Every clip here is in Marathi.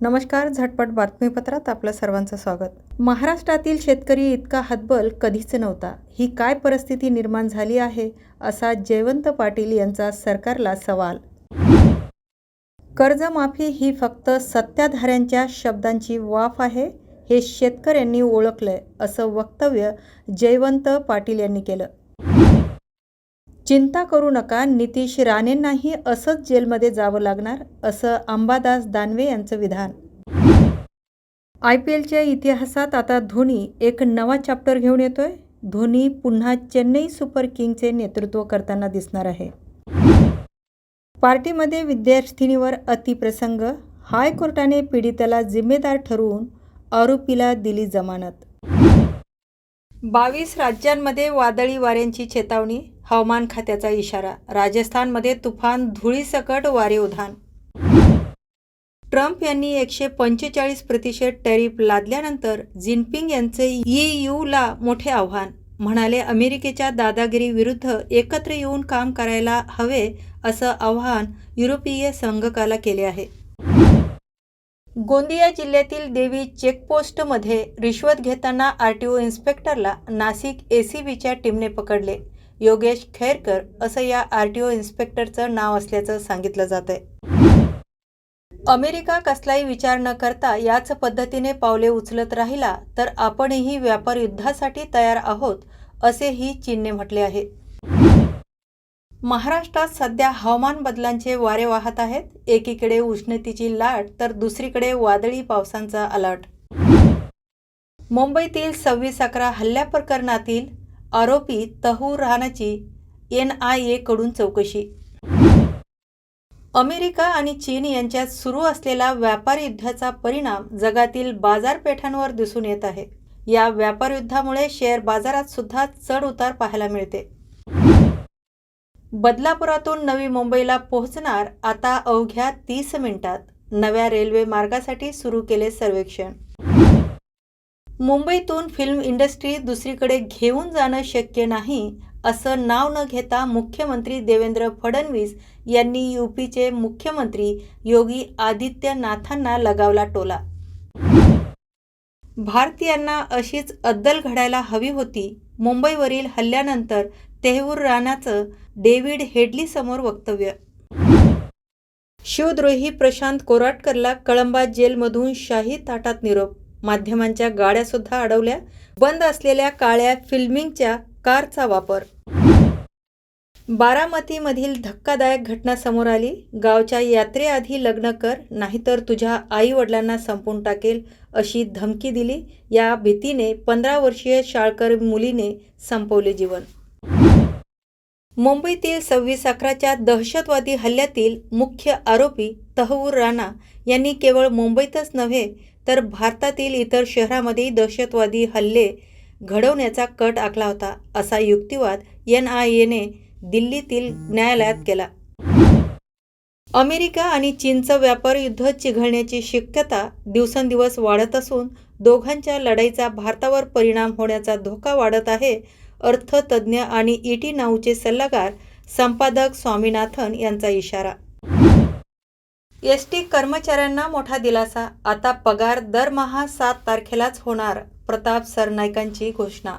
नमस्कार झटपट बातमीपत्रात आपलं सर्वांचं स्वागत. महाराष्ट्रातील शेतकरी इतका हतबल कधीच नव्हता. ही काय परिस्थिती निर्माण झाली आहे असा जयवंत पाटील यांचा सरकारला सवाल. कर्जमाफी ही फक्त सत्ताधाऱ्यांच्या शब्दांची वाफ आहे हे शेतकऱ्यांनी ओळखलंय असं वक्तव्य जयवंत पाटील यांनी केलं. चिंता करू नका नितीश राणेंनाही असंच जेलमध्ये जावं लागणार असं अंबादास दानवे यांचं विधान. आय पी एलच्या इतिहासात आता धोनी एक नवा चॅप्टर घेऊन येतोय. धोनी पुन्हा चेन्नई सुपर किंगचे नेतृत्व करताना दिसणार आहे. पार्टीमध्ये विद्यार्थिनीवर अतिप्रसंग हायकोर्टाने पीडिताला जिम्मेदार ठरवून आरोपीला दिली जमानत. बावीस राज्यांमध्ये वादळी वाऱ्यांची चेतावणी हवामान खात्याचा इशारा राजस्थानमध्ये तुफान धुळीसकट वारे उधाण. ट्रम्प यांनी एकशे पंचेचाळीस प्रतिशत टॅरिफ लादल्यानंतर जिनपिंग यांचे ईयूला मोठे आव्हान. म्हणाले अमेरिकेच्या दादागिरी विरुद्ध एकत्र येऊन काम करायला हवे असं आव्हान युरोपीय संघकाला केले आहे. गोंदिया जिल्ह्यातील देवी चेकपोस्टमध्ये रिश्वत घेताना आरटीओ इन्स्पेक्टरला नाशिक एसीबीच्या टीमने पकडले. योगेश खैरकर असं या आरटीओ इन्स्पेक्टरचं नाव असल्याचं सांगितलं जात आहे अमेरिका कसलाही विचार न करता याच पद्धतीने पावले उचलत राहिला तर आपणही व्यापार युद्धासाठी तयार आहोत असेही चीनने म्हटले आहे. महाराष्ट्रात सध्या हवामान बदलांचे वारे वाहत आहेत. एकीकडे उष्णतेची लाट तर दुसरीकडे वादळी पावसांचा अलर्ट. मुंबईतील सव्वीस अकरा हल्ल्या प्रकरणातील आरोपी तहूर राणाची एन आय एकडून चौकशी. अमेरिका आणि चीन यांच्यात सुरू असलेला व्यापार युद्धाचा परिणाम जगातील बाजारपेठांवर दिसून येत आहे. या व्यापार युद्धामुळे शेअर बाजारात सुद्धा चढ उतार पाहायला मिळते. बदलापुरातून नवी मुंबईला पोहोचणार आता अवघ्या तीस मिनिटात नव्या रेल्वे मार्गासाठी सुरू केले सर्वेक्षण. मुंबईतून फिल्म इंडस्ट्री दुसरीकडे घेऊन जाणं शक्य नाही असं नाव न घेता मुख्यमंत्री देवेंद्र फडणवीस यांनी यूपीचे मुख्यमंत्री योगी आदित्यनाथांना लगावला टोला. भारतीयांना अशीच अद्दल घडायला हवी होती. मुंबईवरील हल्ल्यानंतर तेहूर राणाचं डेव्हिड हेडलीसमोर वक्तव्य. शिवद्रोही प्रशांत कोराटकरला कळंबा जेलमधून शाही ताटात निरोप माध्यमांच्या गाड्या सुद्धा अडवल्या. बंद असलेल्या काळ्या फिल्मिंगच्या कारचा वापर. बारामतीमधील धक्कादायक घटना समोर आली. गावच्या यात्रेआधी लग्न कर नाहीतर तुझ्या आई वडिलांना संपून टाकेल अशी धमकी दिली. या भीतीने पंधरा वर्षीय शाळकर मुलीने संपवले जीवन. मुंबईतील सव्वीस अकराच्या दहशतवादी हल्ल्यातील मुख्य आरोपी तहवूर राणा यांनी केवळ मुंबईतच नव्हे तर भारतातील इतर शहरामध्येही दहशतवादी हल्ले घडवण्याचा कट आखला होता असा युक्तिवाद एन आय एने दिल्लीतील न्यायालयात केला. अमेरिका आणि चीनचं व्यापार युद्ध चिघळण्याची शक्यता दिवसेंदिवस वाढत असून दोघांच्या लढाईचा भारतावर परिणाम होण्याचा धोका वाढत आहे अर्थतज्ज्ञ आणि ईटी नाऊचे सल्लागार संपादक स्वामीनाथन यांचा इशारा. एस टी कर्मचाऱ्यांना मोठा दिलासा. आता पगार दरमहा सात तारखेलाच होणार प्रताप सरनाईकांची घोषणा.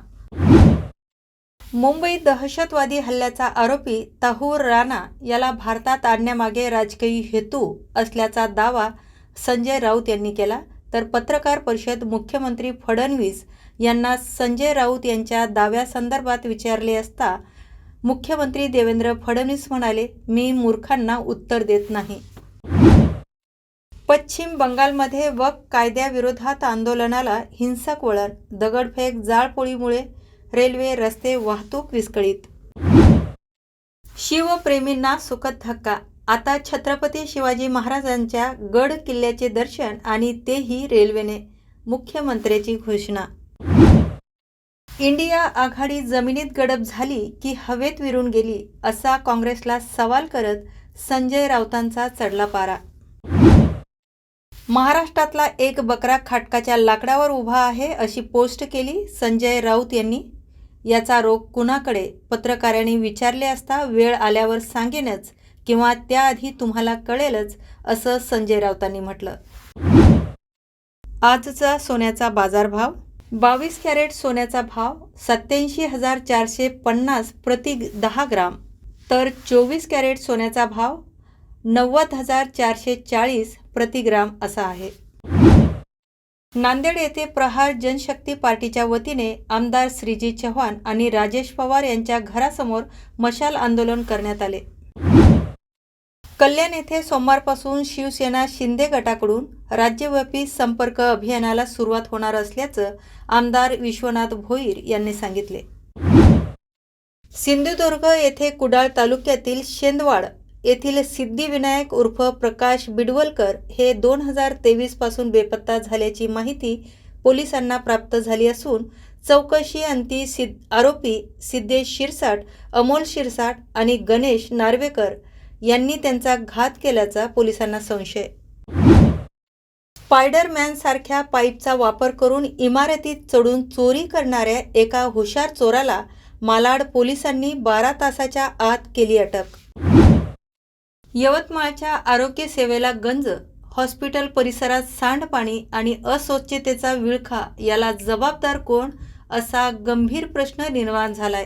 मुंबई दहशतवादी हल्ल्याचा आरोपी ताहूर राणा याला भारतात आणण्यामागे राजकीय हेतू असल्याचा दावा संजय राऊत यांनी केला. तर पत्रकार परिषद मुख्यमंत्री फडणवीस यांना संजय राऊत यांच्या दाव्यासंदर्भात विचारले असता मुख्यमंत्री देवेंद्र फडणवीस म्हणाले मी मूर्खांना उत्तर देत नाही. पश्चिम बंगालमध्ये वक कायद्याविरोधात आंदोलनाला हिंसक वळण दगडफेक जाळपोळीमुळे रेल्वे रस्ते वाहतूक विस्कळीत. शिवप्रेमींना सुखद धक्का. आता छत्रपती शिवाजी महाराजांच्या गड किल्ल्याचे दर्शन आणि तेही रेल्वेने मुख्यमंत्र्याची घोषणा. इंडिया आघाडी जमिनीत गडप झाली की हवेत विरून गेली असा काँग्रेसला सवाल करत संजय राऊतांचा चढला पारा. महाराष्ट्रातला एक बकरा खाटकाच्या लाकडावर उभा आहे अशी पोस्ट केली संजय राऊत यांनी. याचा रोग कुणाकडे? पत्रकारांनी विचारले असता वेळ आल्यावर सांगेनच किंवा त्याआधी तुम्हाला कळेलच असं संजय राऊतांनी म्हटलं. आजचा सोन्याचा बाजारभाव? बावीस कॅरेट सोन्याचा भाव सत्याऐंशी हजार चारशे पन्नास प्रति दहा ग्राम. तर चोवीस कॅरेट सोन्याचा भाव नव्वद हजार चारशे चाळीस प्रतिग्राम असा आहे. नांदेड येथे प्रहार जनशक्ती पार्टीच्या वतीने आमदार श्रीजी चव्हाण आणि राजेश पवार यांच्या घरासमोर मशाल आंदोलन करण्यात आले. कल्याण येथे सोमवारपासून शिवसेना शिंदे गटाकडून राज्यव्यापी संपर्क अभियानाला सुरुवात होणार असल्याचं आमदार विश्वनाथ भोईर यांनी सांगितले. सिंधुदुर्ग येथे कुडाळ तालुक्यातील शेंदवाड येथील सिद्धिविनायक उर्फ प्रकाश बिडवलकर हे दोन हजार तेवीसपासून बेपत्ता झाल्याची माहिती पोलिसांना प्राप्त झाली असून चौकशी अंती सिद्ध आरोपी सिद्धेश शिरसाट अमोल शिरसाट आणि गणेश नार्वेकर यांनी त्यांचा घात केल्याचा पोलिसांना संशय. स्पायडरमॅन सारख्या पाईपचा वापर करून इमारतीत चढून चोरी करणाऱ्या एका हुशार चोराला मालाड पोलिसांनी बारा तासाच्या आत केली अटक. यवतमाळच्या आरोग्य सेवेला गंज हॉस्पिटल परिसरात सांडपाणी आणि अस्वच्छतेचा विळखा याला जबाबदार कोण असा गंभीर प्रश्न निर्माण झालाय.